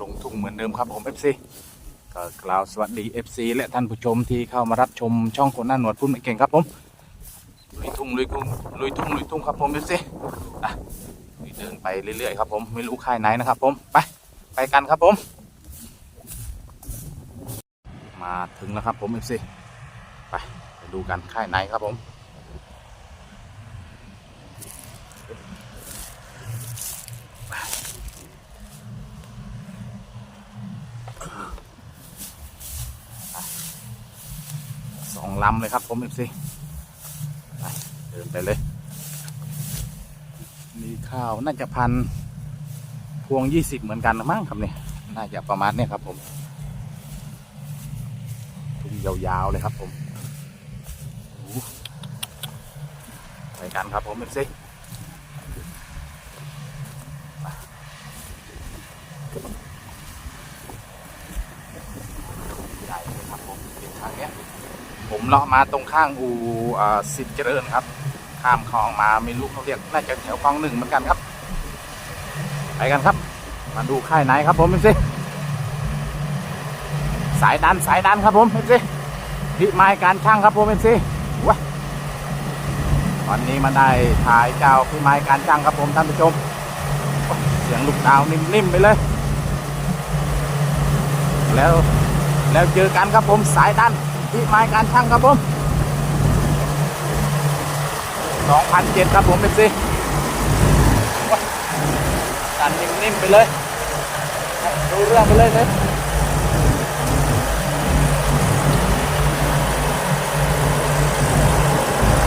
ลงทุ่งเหมือนเดิมครับผม FC ก็กล่าวสวัสดี FC และท่านผู้ชมที่เข้ามารับชมช่องคนหน้าหนวดพูดไม่เก่งครับผมลุยทุ่งลุยทุ่งลุยทุ่งลุยทุ่งครับผม FC อะเดินไปเรื่อยๆครับผมไม่รู้ค่ายไหนนะครับผมไปไปกันครับผม มาถึงแล้วครับผม FC ไปไปดูกันค่ายไหนครับผม ลำเลยครับผมเอฟซีเดินไปเลย มีข้าวน่าจะพันพวงยี่สิบเหมือนกันนะมั้งครับเนี่ยน่าจะประมาณเนี้ยครับผมทุ่งยาวๆเลยครับผมไปกันครับผมเอฟซีหญ่เลยครับผมเป็นทางเนี้ย ผมเลาะมาตรงข้างอูสิทธิ์เจริญครับ ข้ามคลองมาไม่รู้เขาเรียกน่าจะแถวคลองหนึ่งเหมือนกันครับ ไปกันครับ มาดูค่ายไหนครับผมเอฟซีสายดันสายดันครับผมเอฟซีพิมายการช่างครับผมเอฟซีว้าวันนี้มาได้ถ่ายเจ้าพิมายการช่างครับผมท่านผู้ชมเสียงลูกดาวนิ่มๆไปเลย แล้วแล้วเจอกันครับผมสายดัน ที่ไม้การช่างครับผม2,007ครับผมเป็นสิดันนิ่มๆไปเลยดูเรื่องไปเลยเลย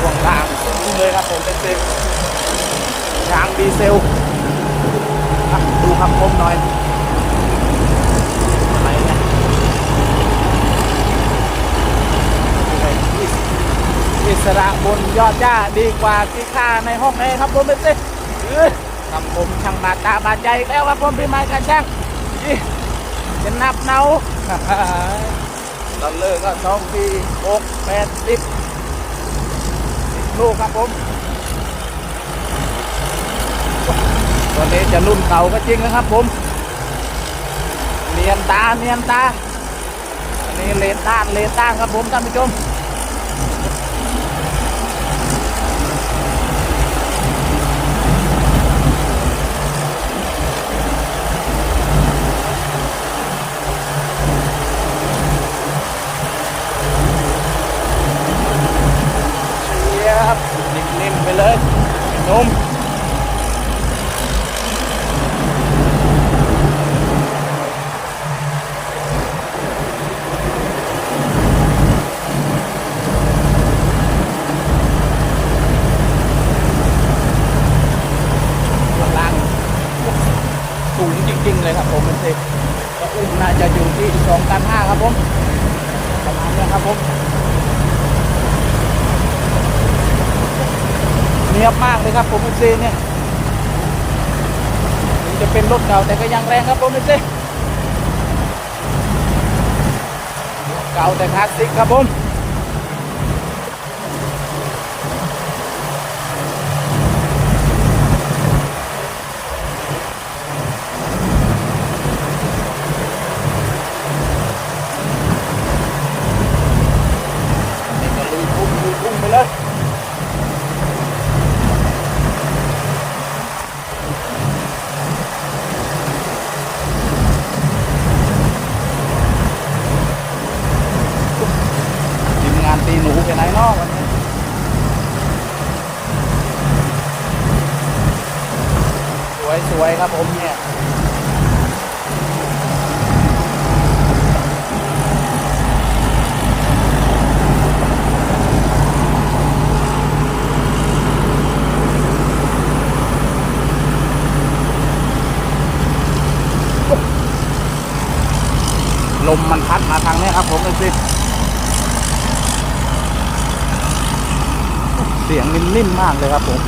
ห่วงล่างสูงเลยครับผมเป็นสิยางดีเซลดูคำคมหน่อยอะไรเนี่ย อิสระบนยอดหญ้าดีกว่าที่ค่าในห้องแอร์ครับผมเป็นสิเอ้ยคำผมช่างบาดตาบาดใจแล้วครับผมพี่ไม้กันช่างยี่จะนับเนาตอนเลิกก็สองปีหกแปดสิบลูกครับผมวันนี้จะรุ่นเก่าก็จริงนะครับผม เนียนตาเนียนตาอันนี้เลนต้านเลนต้านครับผมท่านผู้ชม 12กัน5ครับผมประมาณนี้ครับผมเนียบมากเลยครับผมเอฟซีเนี่ยจะเป็นรถเก่าแต่ก็ยังแรงครับผมเอฟซีเก่าแต่คลาสสิกครับผม ลมมันพัดมาทางนี้ครับผมเลยสิเสียงนิ่มๆมากเลยครับผม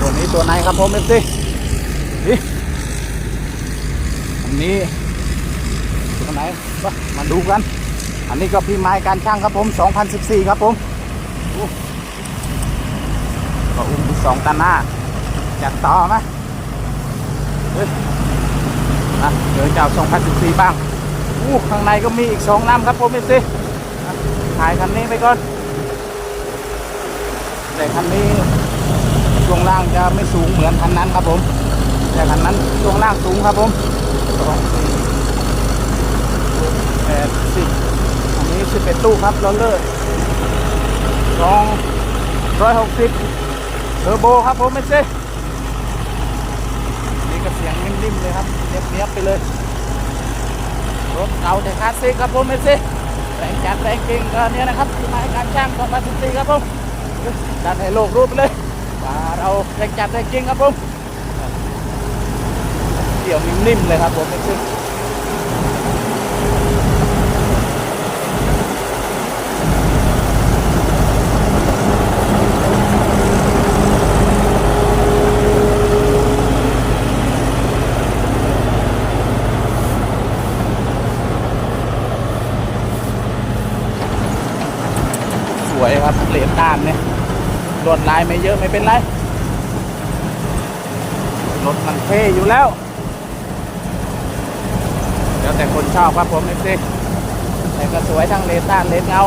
ตัวนี้ตัวไหนครับผมเอฟซีอันนี้ ไหนมาดูกัน อันนี้ก็พี่ไม้การช่างครับผม 2014 ครับผมก็อุ้มที่สองตันหน้าจัดต่อไหมเฮ้ยนะเจอเจ้า2014 บ้างอู้ข้างในก็มีอีกสองลำครับผมเอฟซีถ่ายคันนี้ไปก่อน แต่คันนี้ช่วงล่างจะไม่สูงเหมือนคันนั้นครับผม แต่คันนั้นช่วงล่างสูงครับผม แปดสิบอันนี้สิบเอ็ดตู้ครับรอลเลอร์สองร้อยหกสิบเทอร์โบครับผมไม่ใช่นี่ก็เสียงนิ่มๆเลยครับเนียบๆไปเลย รถเก่าแต่คลาสสิกครับผมไม่ใช่แรงจัดแรงเก่งก็เนี่ยนะครับที่มาให้การช่างของพันสิครับผมดันให้โลกรู้ไปเลยว่าเราแรงจัดแรงเก่งครับผมเดี่ยวนิ่มๆเลยครับผมไม่ใช่สวยครับเหรียญด้านเนี่ย ลายไม่เยอะไม่เป็นไร รถมันเท่อยู่แล้ว แล้วแต่คนชอบครับผมเอฟซีแต่ก็สวยทั้งเลนด้านเลนเงา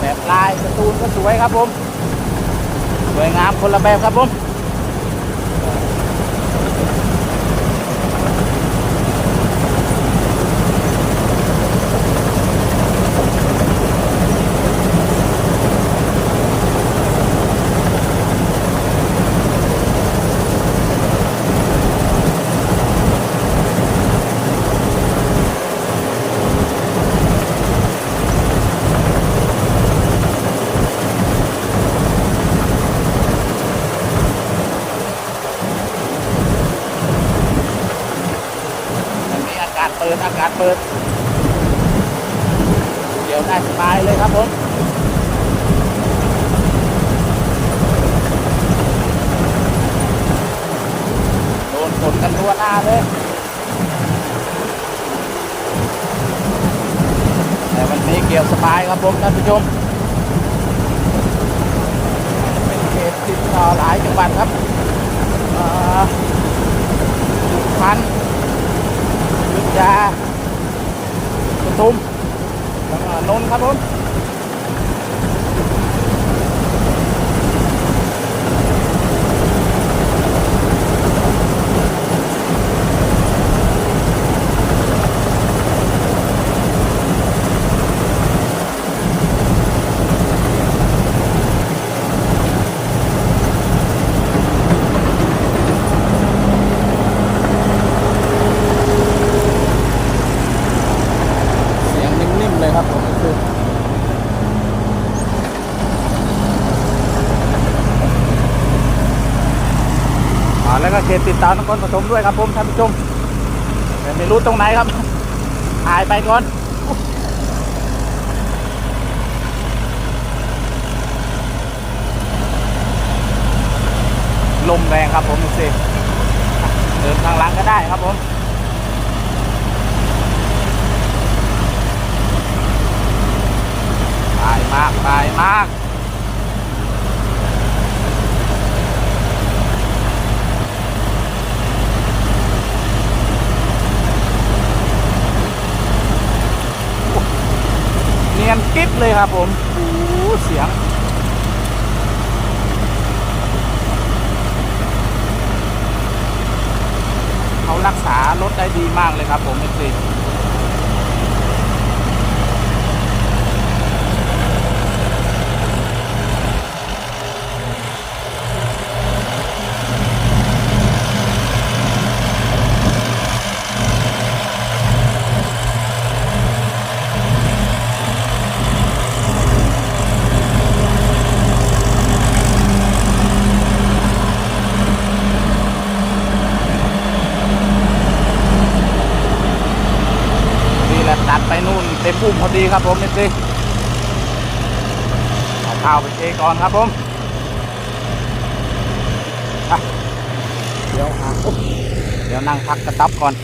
แบบลายกระตูนก็สวยครับผม สวยงามคนละแบบครับผม มันมีอากาศเปิดอา กาศเปิด เดี๋ยวได้สบายเลยครับผมโดนฝนกันทั่วหน้าเลยแต่วันนี้เกี่ยวสบายครับผมท่านผู้ชมเป็นเขตติดต่อหลายจังหวัดครับสุพรรณยุธยา ทุ่มแล้วก็นนท์ครับผม เสียงนิ่มๆเลยครับผมคืออ่า แล้วก็เขตติดตามนครปฐมด้วยครับผมท่านผู้ชมแต่ไม่รู้ตรงไหนครับหายไปก่อนลมแรงครับผมดูสิเดินทางหลังก็ได้ครับผม ตายมากตายมาก เนียนกิ๊บเลย ครับผมโอ้เสียงเขารักษารถได้ดีมากเลยครับผมเอฟซี นี่แหละตัดไปนู่นเต็มปุ่มพอดี ครับผมนี่สิเอาข้าวไปเทก่อนครับผมเดี๋ยวหาเดี๋ยวนั่งพักกระตับก่อน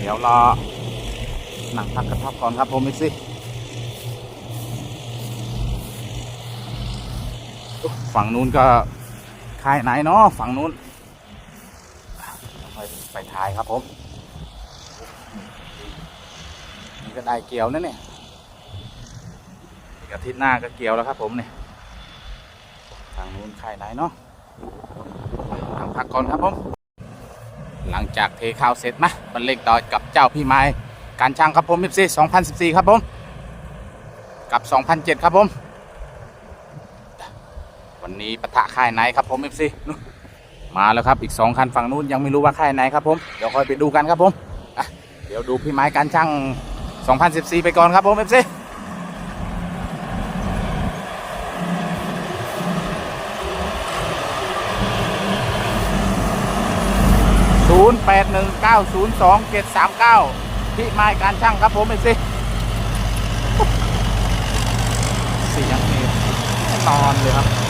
เดี๋ยวรอ นั่งพักกระทับก่อนครับผมอีกสิฝั่งนู้นก็คายไหนเนาะฝั่งนู้นไปไปถ่ายครับผม นี่ก็ได้เกี่ยวนะเนี่ยอีกอาทิตย์หน้าก็เกี่ยวแล้วครับผมเนี่ยทางนู้นค่ไหนเนาะทางพักก่อนครับผม หลังจากเทข้าวเสร็จนะบรรเลงต่อกับเจ้าพี่ไม้การช่างครับผม14 2014 ครับผม กับ 2007 ครับผม วันนี้ปะทะค่ายไหนครับผม FC นู่มาแล้วครับอีก 2 คันฝั่งนู้นยังไม่รู้ว่าค่ายไหนครับผม เดี๋ยวค่อยไปดูกันครับผม เดี๋ยวดูพี่ไม้การช่าง 2014 ไปก่อนครับผม FC ศูนย์แปดหนึ่งเก้าศูนย์สองเจ็ดสามเก้าพี่ไม้การช่างครับผมเอสิเสียงนี่นอนเลยครับ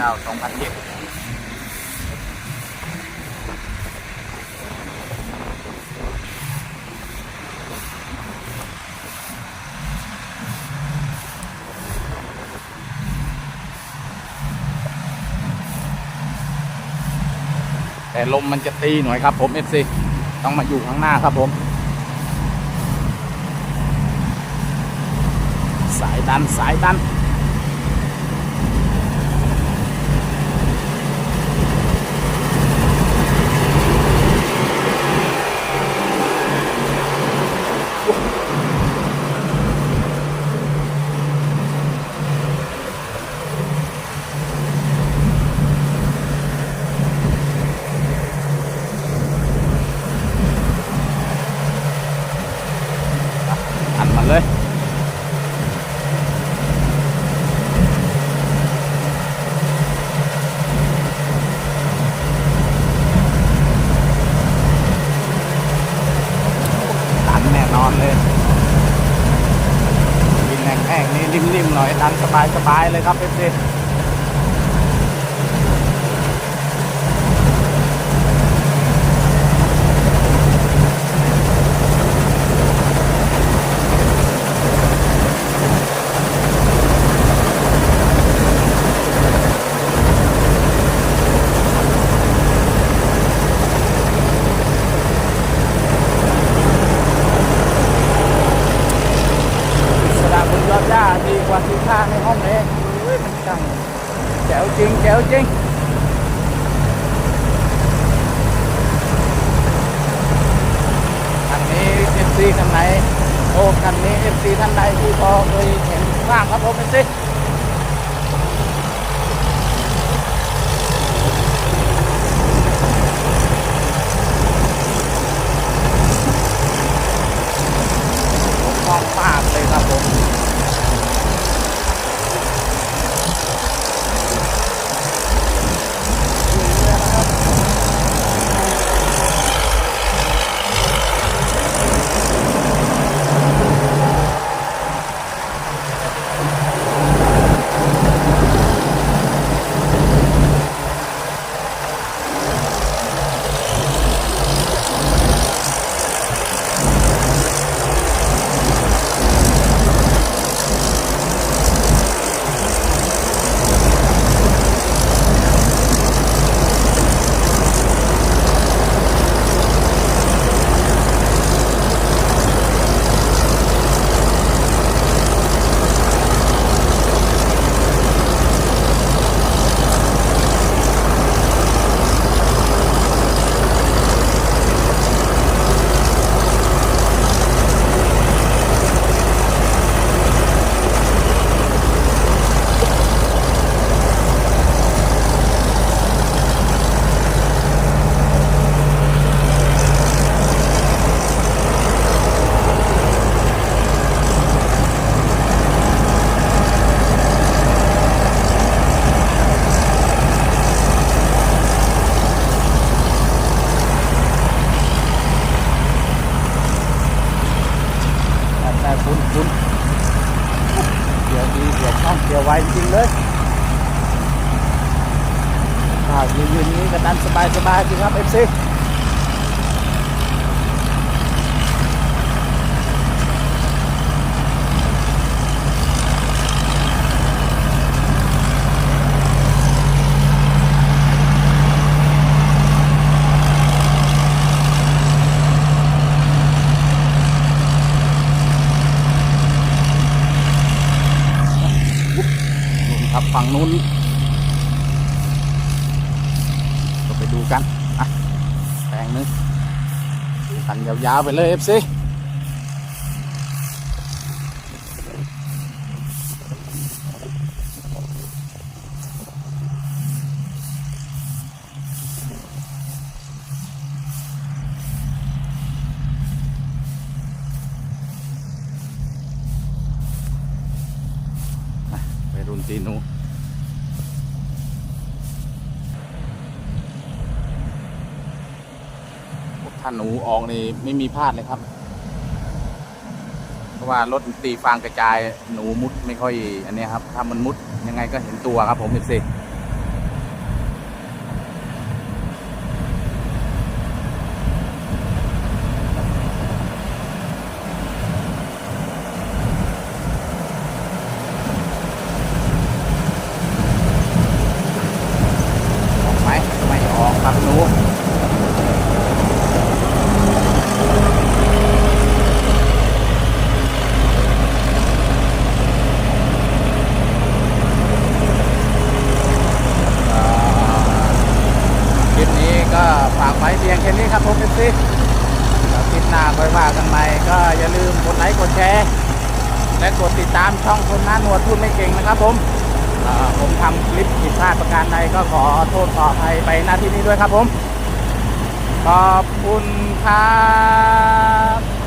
ดูเจ้า2007แต่ลมมันจะตีหน่อยครับผม FC ต้องมาอยู่ข้างหน้าครับผม สายดันสายดันมันเลย ดันแน่นอนเลยกินแห้งๆ นิ่มๆหน่อยดังสบายๆเลยครับเอฟซี มาดีกว่าที่ข้าในห้องเลยมันจังแจ๋วจริงแจ๋วจริงคันนี้ FC คันไหนโอ้คันนี้เอฟซีท่านใดที่พอเคยเห็นบ้างครับผมเอฟซี สิครับเอฟซีนู่นครับฝั่งนู้น ก็ไปดูกันอะแปลงหนึงดูกัน ยาวๆไปเลยเอฟซีไปรุ่นตีหนู ถ้าหนูออกนี่ไม่มีพลาดเลยครับ เพราะว่ารถตีฟางกระจายหนูมุดไม่ค่อย อันนี้ครับถ้ามันมุดยังไงก็เห็นตัวครับผมเอฟซีออกไหมไม่ออกครับหนู อ่าคลิปนี้ ก็ฝากไว้เพียงแค่นี้ครับผมเอฟซีคลิปหน้าค่อยว่ากันใหม่ก็อย่าลืมกดไลค์กดแชร์ และกดติดตามช่องคนหน้าหนวดพูดไม่เก่งนะครับผมผมทำคลิปผิดพลาดประการใดก็ขอโทษขออภัยไปหน้าที่นี้ด้วยครับผม ขอบคุณครับ